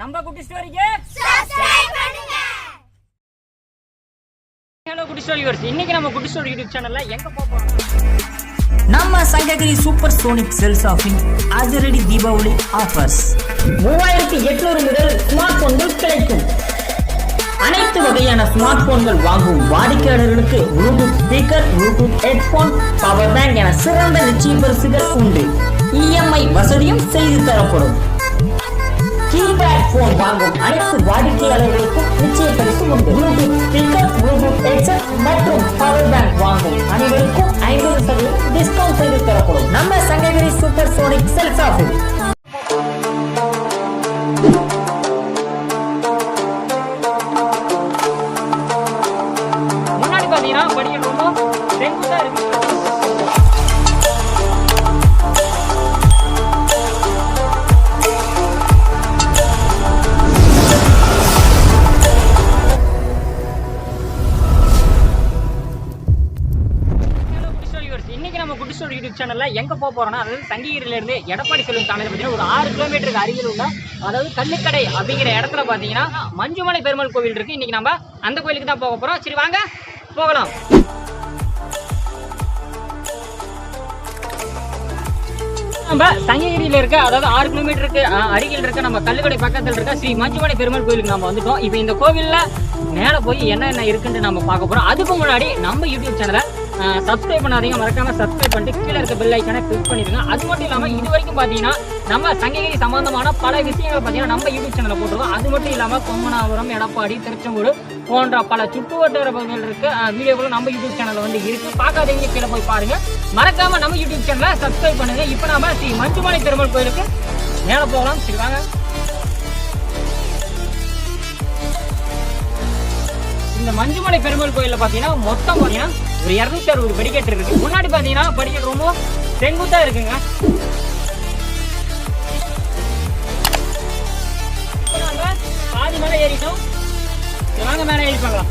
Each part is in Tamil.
நம்ம குட்டி ஸ்டோரிக்கு ஹலோ குட்டி ஸ்டோரி வர்ஸ் இன்னைக்கு நம்ம குட்டி ஸ்டோரி யூடியூப் சேனல்ல எங்க போறோம்? நம்ம சங்ககிரி சூப்பர் சோனிக் செல்ஸ் ஆஃபின் அதிரடி தீபாவளி ஆஃபர்ஸ் மூவாயிரத்தி எட்நூறு முதல் ஸ்மார்ட் போன்கள் கிடைக்கும். அனைத்து வகையான ஸ்மார்ட் போன்கள் வாங்கும் வாடிக்கையாளர்களுக்கு bluetooth speaker bluetooth headphone power bank என சிறந்த நிச்சய பரிசுகள் உண்டு. இஎம்ஐ வசதியும் செய்து தரப்படும். கீபேட் போன் வாங்கும் அனைத்து வாடிக்கையாளர்களுக்கும் நிச்சய பரிசு உண்டு ப்ளூடூத் ஸ்பீக்கர் ப்ளூடூத் ஹெட்செட் மற்றும் பவர் பேங்க் வாங்கும். அனைவருக்கும் ஐம்பது சதவீதம் டிஸ்கவுண்ட் செய்து தரப்படும். நம்ம சங்ககிரி சூப்பர் சோனிக் செல்ஸ் ஆஃபின் யூடியூப் சேனல்ல எங்க போக போறோம்னா அதாவது சங்ககிரியில இருந்து எடப்பாடி செல்வம் தானே பார்த்தீங்கன்னா ஒரு ஆறு கிலோமீட்டருக்கு அருகில் உள்ள அதாவது கல்லுக்கடை அப்படிங்கிற இடத்துல பாத்தீங்கன்னா மஞ்சுமலை பெருமாள் கோவில் இருக்கு. இன்னைக்கு நம்ம அந்த கோயிலுக்கு தான் போக போறோம். சரி வாங்க போகலாம். நம்ம சங்ககிரியில இருக்க அதாவது ஆறு கிலோமீட்டருக்கு அருகில் இருக்க நம்ம கல்லுக்கடை பக்கத்தில் இருக்க ஸ்ரீ மஞ்சுமலை பெருமாள் கோயிலுக்கு நம்ம வந்துட்டோம். இப்போ இந்த கோவில்ல மேல போய் என்ன என்ன இருக்குன்னு நம்ம பார்க்க போறோம். அதுக்கு முன்னாடி நம்ம யூடியூப் சேனலை சப்ஸ்கிரைப் பண்ணாதீங்க மறக்காம சப்ஸ்கிரைப் பண்ணிட்டு கீழே இருக்க பெல் ஐக்கனை கிளிக் பண்ணிடுங்க. அது மட்டும் இல்லாமல் இது வரைக்கும் பார்த்தீங்கன்னா நம்ம சங்ககிரி சம்பந்தமான பல விஷயங்கள் பார்த்தீங்கன்னா நம்ம யூடியூப் சேனலில் போட்டிருக்கோம். அது மட்டும் இல்லாமல் கொங்கனாபுரம் எடப்பாடி திருச்செங்கோடு போன்ற பல சுற்றுவட்டார பகுதிகள் இருக்க. வீடியோக்களும் நம்ம யூடியூப் சேனலில் வந்து இருக்குது பார்க்காதீங்க கீழே போய் பாருங்கள் மறக்காம நம்ம யூடியூப் சேனலை சப்ஸ்கிரைப் பண்ணுங்க. இப்போ நம்ம ஸ்ரீ மஞ்சுமலை பெருமாள் கோயிலுக்கு மேலே போகலாம். சரி வாங்க. இந்த மஞ்சுமலை பெருமாள் கோயிலில் பார்த்தீங்கன்னா மொத்தம் பார்த்தீங்கன்னா ஒரு இருநூத்தி அறுபது படிக்கட்டு இருக்கு. முன்னாடி பாத்தீங்கன்னா படிக்கட்டு ரொம்ப செங்குத்தா இருக்குங்க. பாதி மேலே ஏறிட்டோம். சரி, வாங்க மேல ஏறி பார்க்கலாம்.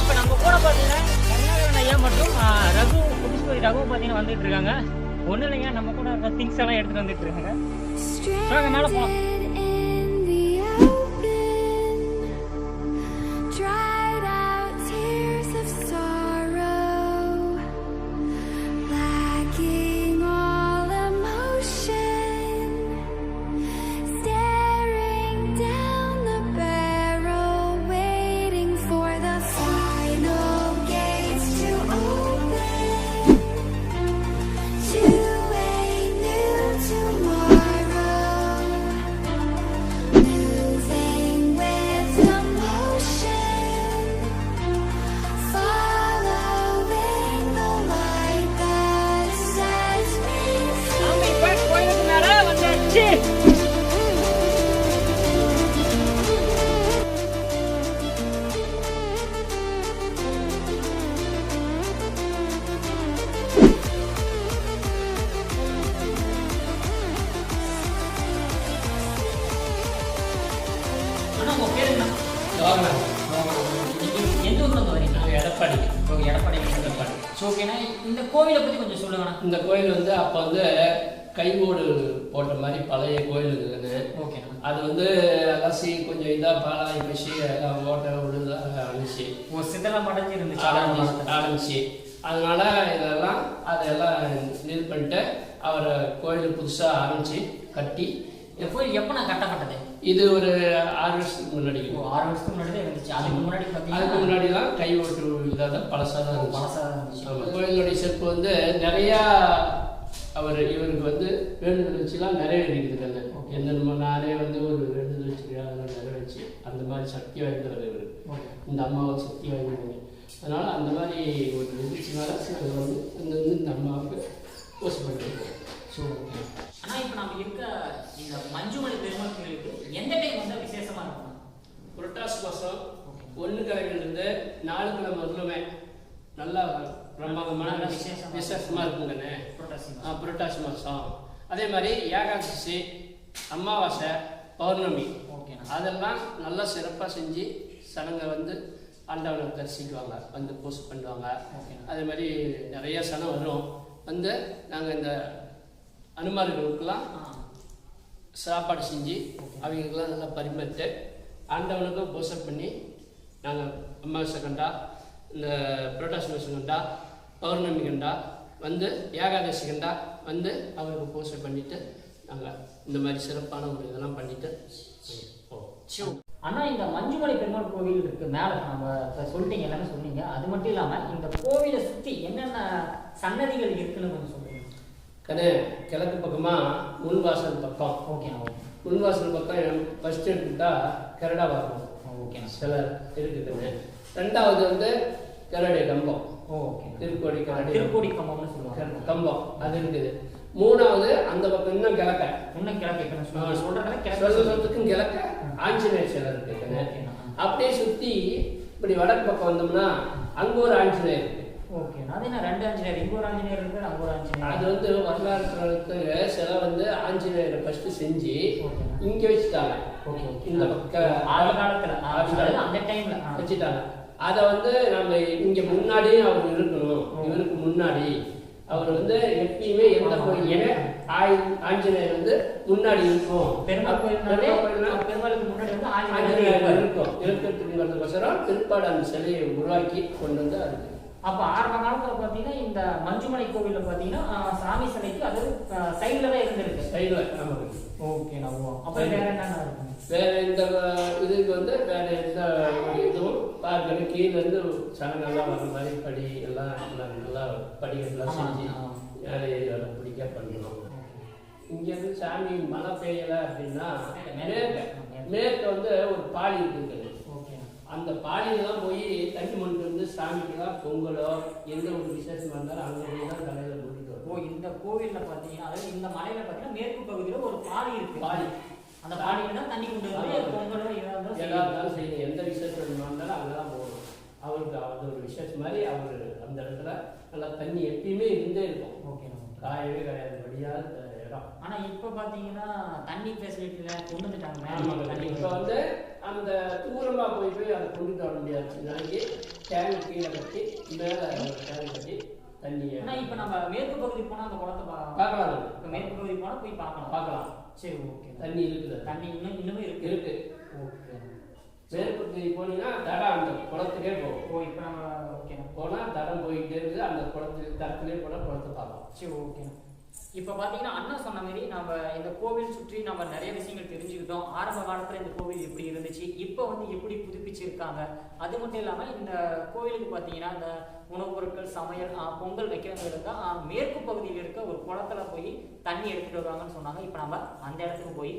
இப்ப நம்ம கூட பாத்தீங்கன்னா கருணாகரன் ஐயா மற்றும் ரகு புதுஸ்கோரி ரகு பாத்தீங்கன்னா வந்துட்டு இருக்காங்க. ஒண்ணு இல்லைங்க நம்ம கூட இருக்க திங்ஸ் எல்லாம் எடுத்துட்டு வந்துட்டு இருக்காங்க. வாங்க மேல போலாம். எந்த ஊர்ல வரீங்க? எடப்பாடி எடப்பாடி எடப்பாடி ஸோ ஓகேண்ணா இந்த கோவிலை பத்தி கொஞ்சம் சொல்லுங்கண்ணா இந்த கோயில் வந்து அப்போ வந்து கைவோடு போட்ட மாதிரி பழைய கோயில் இருக்குதுன்னு ஓகேண்ணா அது வந்து அலசி கொஞ்சம் இதாக பாலாகி போச்சு எல்லாம் ஓட்ட விழுதா அழிச்சு ஒரு சிதலம் அடைஞ்சு இருந்துச்சு ஆரம்பிச்சு அதனால இதெல்லாம் அதெல்லாம் இது பண்ணிட்டு அவர் கோயில் புதுசாக ஆரம்பிச்சு கட்டி இந்த கோயில் எப்ப நான் கட்டப்பட்டது இது ஒரு ஆறு வருஷத்துக்கு முன்னாடி. ஆறு வருஷத்துக்கு முன்னாடி தான் இருந்துச்சு. அதுக்கு முன்னாடி அதுக்கு முன்னாடி தான் கை ஓட்டு இதாக தான் பழசாக தான் இருந்துச்சு. பழசா தான் இருந்துச்சு கோயிலுடைய சிறப்பு வந்து நிறையா அவர் இவருக்கு வந்து வேண்டுதல் வச்சுலாம் நிறைவேறிக்குதுங்க எந்த நம்ம நானே வந்து ஒரு வேண்டுதல் வச்சு அதெல்லாம் அந்த மாதிரி சக்தி வாய்ந்தவர் இவர். இந்த அம்மாவை சக்தி வாய்ந்தவங்க அதனால அந்த மாதிரி ஒரு நாங்கள் வந்து இந்த அம்மாவுக்கு போஸ்ட் பண்ணிருக்கோம். ஆனா இப்ப நம்ம இருக்க இந்த மஞ்சுமலை பெருமாள் கோயிலுக்கு எந்த டைம் வந்தா விசேஷமா இருக்கும்? புரட்டாசி மாதம் ஒன்று கிழமையிலிருந்து நாலு கிழமை வரலுமே நல்லா பிரம்மாண்டமான விசேஷமா விசேஷமாக இருக்குங்கண்ணே. புரட்டாசி. ஆ, புரட்டாசி மாதம் அதே மாதிரி ஏகாதசி அமாவாசை பௌர்ணமி. ஓகேண்ணா அதெல்லாம் நல்லா சிறப்பாக செஞ்சு சடங்கை வந்து ஆண்டவனை தரிசிக்குவாங்க. வந்து பூசை பண்ணுவாங்க. ஓகே. அதே மாதிரி நிறைய சனம் வரும். வந்து நாங்கள் இந்த அனுமார்களுக்கெல்லாம் சாப்பாடு செஞ்சு அவங்களுக்கெல்லாம் நல்லா பரிமாறிட்டு ஆண்டவனுக்கும் பூசை பண்ணி நாங்கள் அமாவாசை கண்டா இந்த புரட்டாசி மாதம் கண்டா பௌர்ணமி கண்டா வந்து ஏகாதசி கண்டா வந்து அவருக்கு பூசை பண்ணிட்டு நாங்கள் இந்த மாதிரி சிறப்பான ஒரு இதெல்லாம் பண்ணிட்டு போவோம் ஆனா இந்த மஞ்சுமலை பெருமாள் கோவில் இருக்கு மேல. நம்ம இப்ப சொல்லிட்டீங்க எல்லாமே சொன்னீங்க அது மட்டும் இல்லாம இந்த கோவிலை சுத்தி என்னென்ன சன்னதிகள் இருக்குன்னு கொஞ்சம் கண்ணே கிழக்கு பக்கமாக முன்வாசல் பக்கம். ஓகேண்ணா முன்வாசல் பக்கம் ஃபஸ்ட் எடுத்துக்கிட்டா கரடா வரும் ஓகேண்ணா சில இருக்குதுங்க ரெண்டாவது வந்து கரடை கம்பம். ஓகே. திருக்கோடி கரடை திருக்கோடி கம்பம்னு சொல்லுவாங்க. கம்பம். அது இருக்குது. மூணாவது அந்த பக்கம் இன்னும் கிழக்க. இன்னும் கிழக்கு நான் சொல்ல- சொல்றேன்னா கிழக்கு ஆஞ்சநேயர் சிலை இருக்குதுங்க. அப்படியே சுத்தி இப்படி வடக்கு பக்கம் வந்தோம்னா அங்க ஒரு ஆஞ்சநேயர். ஓகேண்ணா அது ரெண்டு ஆஞ்சநேயர் இங்க ஒரு ஆஞ்சநேயர் இருக்கு அங்க ஒரு அது ஆஞ்சநேயர் வந்து வரலாறு காலத்துல சிலை வந்து ஆஞ்சநேயரை ஃபர்ஸ்ட் செஞ்சு. இங்க வச்சுட்டாங்க. ஓகே ஓகே இந்த பக்கம் ஆதி காலத்துல அந்த டைம்ல. வச்சுட்டாங்க. அதை வந்து நம்ம இங்க முன்னாடியே அவர் இருக்கணும். இவருக்கு முன்னாடி அவர் வந்து எப்பயுமே எந்த ஆய் ஆஞ்சநேயர் வந்து முன்னாடி இருக்கும். பெருமாள் பெருமாளுக்கு முன்னாடி வந்து ஆஞ்சநேயர். இருக்கும். இருக்கிறதுக்கோசரம் பிற்பாடு அந்த சிலையை உருவாக்கி கொண்டு வந்து அதுக்கு அப்ப ஆரம்ப காலத்துல பாத்தீங்கன்னா இந்த மஞ்சுமலை கோவில்ல பாத்தீங்கன்னா ஆ, சாமி சிலைக்கு அது சைடுல தான் இருந்திருக்கு. சைடில் ஆமாங்க ஓகே அப்புறம் வேற என்னென்ன இருக்கு வேற இந்த இதுக்கு வந்து வேற எந்த இதுவும் பார்க்கணும் கீழே இருந்து சனங்கள்லாம் வர மாதிரி படி எல்லாம் நல்லா படிகள்லாம் ஆமா, செஞ்சு ஏறி பிடிக்க பண்ணணும் இங்க இருந்து சாமி மழை பெய்யல அப்படின்னா மேற்கு மேற்கு. வந்து ஒரு பாலி இருக்குது அந்த பாலியெல்லாம் போய் தண்ணி மணிக்கு வந்து சாமிக்கெல்லாம் பொங்கலோ எந்த ஒரு விசேஷமா இருந்தாலும் அங்கே போய் தான் தலையில கூட்டிட்டு ஓ வரும் இந்த கோவில்ல பாத்தீங்கன்னா அதாவது இந்த மலையில பாத்தீங்கன்னா மேற்கு பகுதியில ஒரு பாடி இருக்கு. பாலி. அந்த பாடியில தான் தண்ணி கொண்டு வந்து. பொங்கலோ இருந்தாலும் செய்யணும் எந்த விசேஷம் இருந்தாலும் அங்கே தான் போகணும் அவருக்கு அது ஒரு விசேஷம் மாதிரி அவர் அந்த இடத்துல நல்லா தண்ணி எப்பயுமே இருந்தே இருக்கும். ஓகே காயவே காயாது வடியாத இடம் ஆனா இப்ப பாத்தீங்கன்னா தண்ணி ஃபெசிலிட்டில கொண்டு வந்துட்டாங்க. தண்ணி இப்ப வந்து அந்த தூரமா போய் போய் அதை கொண்டுட்டு வர முடியாது நாளைக்கு டேங்க் கீழே கட்டி மேல டேங்க் கட்டி தண்ணியை ஆனா இப்ப நம்ம மேற்கு பகுதி போனா அந்த குளத்தை பா- பார்க்கலாம். இப்ப மேற்கு பகுதி போனா போய் பார்க்கலாம். பார்க்கலாம். சரி ஓகே. தண்ணி இருக்குது. தண்ணி இன்னும் இன்னுமே இருக்கு. இருக்கு. ஓகே. மேற்பகுதி போனீங்கன்னா தடம் அந்த குளத்துக்கே போகும். ஓ இப்போ நம்ம ஓகே. போனா தடம் போயிட்டே இருக்குது. அந்த குளத்துக்கு தடத்துலேயே போனா குளத்தை பார்க்கலாம். சரி ஓகே. இப்போ பார்த்தீங்கன்னா அண்ணா சொன்ன மாதிரி நம்ம இந்த கோவில் சுற்றி நம்ம நிறைய விஷயங்கள் தெரிஞ்சுக்கிட்டோம். ஆரம்ப காலத்தில் இந்த கோவில் எப்படி இருந்துச்சு. இப்போ வந்து எப்படி புதுப்பிச்சிருக்காங்க? அது மட்டும் இல்லாமல் இந்த கோவிலுக்கு பார்த்தீங்கன்னா இந்த உணவுப் பொருட்கள் சமையல் பொங்கல் வைக்கிறவங்களுக்கு மேற்கு பகுதியில் இருக்க ஒரு குளத்துல போய் தண்ணி எடுத்துட்டு வருவாங்கன்னு சொன்னாங்க. இப்போ நம்ம அந்த இடத்துக்கு போய்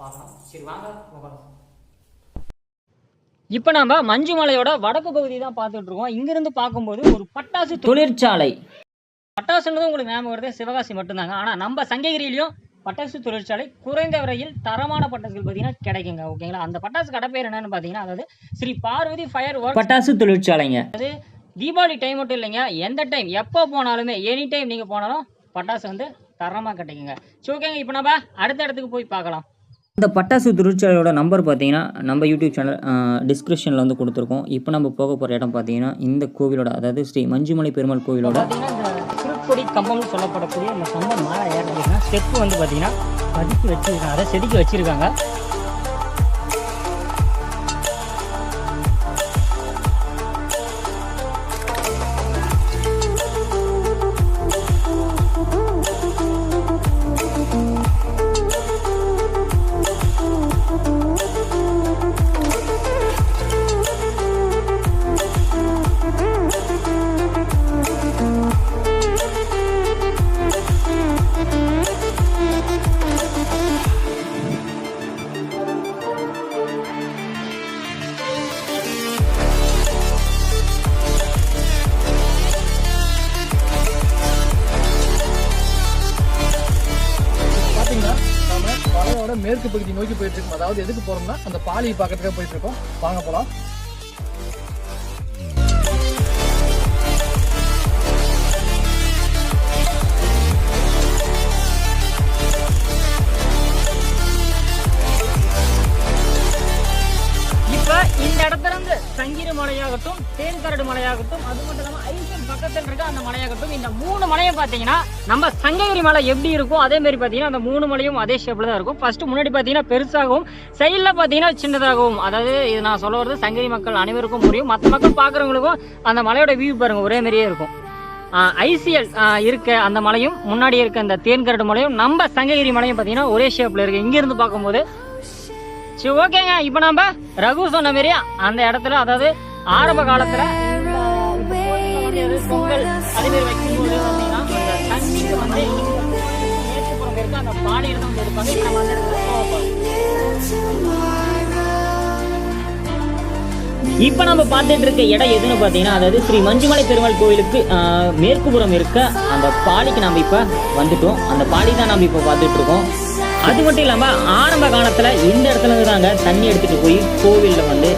பார்க்கலாம் சரி வாங்க போகலாம் இப்போ நம்ம மஞ்சுமலையோட வடக்கு பகுதி தான் பார்த்துட்டு இருக்கோம். இங்கிருந்து பார்க்கும்போது ஒரு பட்டாசு தொழிற்சாலை. பட்டாசுன்றது உங்களுக்கு ஞாபகம் வருது. சிவகாசி மட்டும்தாங்க. ஆனால் நம்ம சங்ககிரியிலையும் பட்டாசு தொழிற்சாலை குறைந்த விலையில் தரமான பட்டாசுகள் பார்த்தீங்கன்னா கிடைக்குங்க. ஓகேங்களா அந்த பட்டாசு கடை பேர் என்னன்னு பார்த்தீங்கன்னா அதாவது ஸ்ரீ பார்வதி ஃபயர் ஒர்க் பட்டாசு தொழிற்சாலைங்க. தீபாவளி டைம் மட்டும் இல்லைங்க. எந்த டைம் எப்போ போனாலுமே எனி டைம் நீங்கள் போனாலும் பட்டாசு வந்து தரமாக கிடைக்குங்க. சரி ஓகேங்க இப்போ நம்ம அடுத்த இடத்துக்கு போய் பார்க்கலாம். இந்த பட்டாசு தொழிற்சாலையோட நம்பர் பார்த்தீங்கன்னா நம்ம யூடியூப் சேனல் டிஸ்கிரிப்ஷனில் வந்து கொடுத்துருக்கோம். இப்போ நம்ம போக போகிற இடம் பார்த்தீங்கன்னா இந்த கோவிலோட அதாவது ஸ்ரீ மஞ்சுமலை பெருமாள் கோவிலோட பார்த்தீங்கன்னா கம்பம்னு சொல்லப்படக்கூடிய அந்த கம்பம் மேலே ஏறினா ஸ்டெப்பு வந்து பார்த்தீங்கன்னா பதிச்சு வச்சுருக்காங்க அதை செதுக்கி வச்சிருக்காங்க. நோக்கி போயிட்டு இருக்கோம். அதாவது எதுக்கு போறோம்னா அந்த பாலியை பார்க்கறதுக்காக போயிட்டு இருக்கோம். வாங்க போலாம். இடத்துல இருந்து சங்கிரி மலையாகட்டும் தேன்கருடு மலையாகட்டும் அது மட்டும் இல்லாமல் ஐசன் பக்கத்தில் இருக்க அந்த மலையாகட்டும் இந்த மூணு மலையும் பார்த்தீங்கன்னா நம்ம சங்ககிரி மலை எப்படி இருக்கும் அதே மாதிரி பார்த்தீங்கன்னா அந்த மூணு மலையும் அதே ஷேப்பில் தான் இருக்கும். ஃபர்ஸ்ட் முன்னாடி பார்த்தீங்கன்னா பெருசாகவும் சைடில் பார்த்தீங்கன்னா சின்னதாகவும். அதாவது இது நான் சொல்ல வரது சங்ககிரி மக்கள் அனைவருக்கும் புரியும். மற்ற மக்கள் பார்க்குறவங்களுக்கும் அந்த மலையோட வியூ பாருங்க ஒரே மாதிரியே இருக்கும். ஐசிஎல் இருக்க அந்த மலையும் முன்னாடி இருக்க அந்த தேன்கரடு மலையும் நம்ம சங்ககிரி மலையும் பார்த்தீங்கன்னா ஒரே ஷேப்பில் இருக்குது இங்கேருந்து பார்க்கும்போது சரி ஓகேங்க. இப்போ நம்ம ரகு சொன்ன மாரி அந்த இடத்துல அதாவது ஆரம்ப காலத்தில் பொங்கல் அதே வைக்கும்போது பார்த்தீங்கன்னா தண்ணிக்கு வந்து இருக்க அந்த பானையில் தான் வந்து இப்போ நம்ம அந்த இடத்துல இப்போ நம்ம பார்த்துட்டு இருக்க இடம் எதுன்னு பார்த்தீங்கன்னா அதாவது ஸ்ரீ மஞ்சுமலை பெருமாள் கோயிலுக்கு மேற்குபுறம் இருக்க அந்த பாலிக்கு நம்ம இப்போ வந்துட்டோம். அந்த பாலி தான் நம்ம இப்போ பார்த்துட்டு இருக்கோம். அது மட்டும் இல்லாமல் ஆரம்ப காலத்தில் இந்த இடத்துல இருந்து தாங்க தண்ணி எடுத்துகிட்டு போய் கோவிலில் வந்து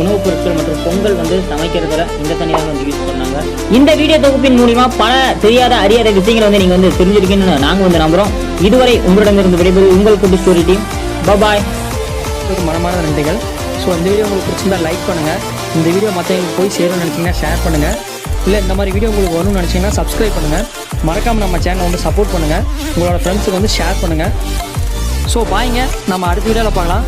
உணவுப் பொருட்கள் மற்றும் பொங்கல் வந்து சமைக்கிறதுல இந்த தண்ணியை தான் வந்து யூஸ் பண்ணாங்க. இந்த வீடியோ தொகுப்பின் மூலிமா பல தெரியாத அறியாத விஷயங்களை வந்து நீங்கள் வந்து தெரிஞ்சிருக்கீங்கன்னு நாங்கள் வந்து நம்புகிறோம் இதுவரை உங்களிடமிருந்து விடைபெறுவது உங்கள் குட்டி ஸ்டோரி டீம் பபாய் ஒரு மனமான நன்றிகள். ஸோ இந்த வீடியோ உங்களுக்கு பிடிச்சிருந்தா லைக் பண்ணுங்கள் இந்த வீடியோ மற்றவங்களுக்கு போய் சேரணும்னு நினச்சிங்கன்னா ஷேர் பண்ணுங்கள் இல்லை இந்த மாதிரி வீடியோ உங்களுக்கு வரணும்னு நினச்சிங்கன்னா சப்ஸ்கிரைப் பண்ணுங்கள் மறக்காமல் நம்ம சேனலை வந்து சப்போர்ட் பண்ணுங்கள் உங்களோட ஃப்ரெண்ட்ஸுக்கு வந்து ஷேர் பண்ணுங்கள் ஸோ பாய்ங்க நம்ம அடுத்த வீடியோவில் பார்க்கலாம்.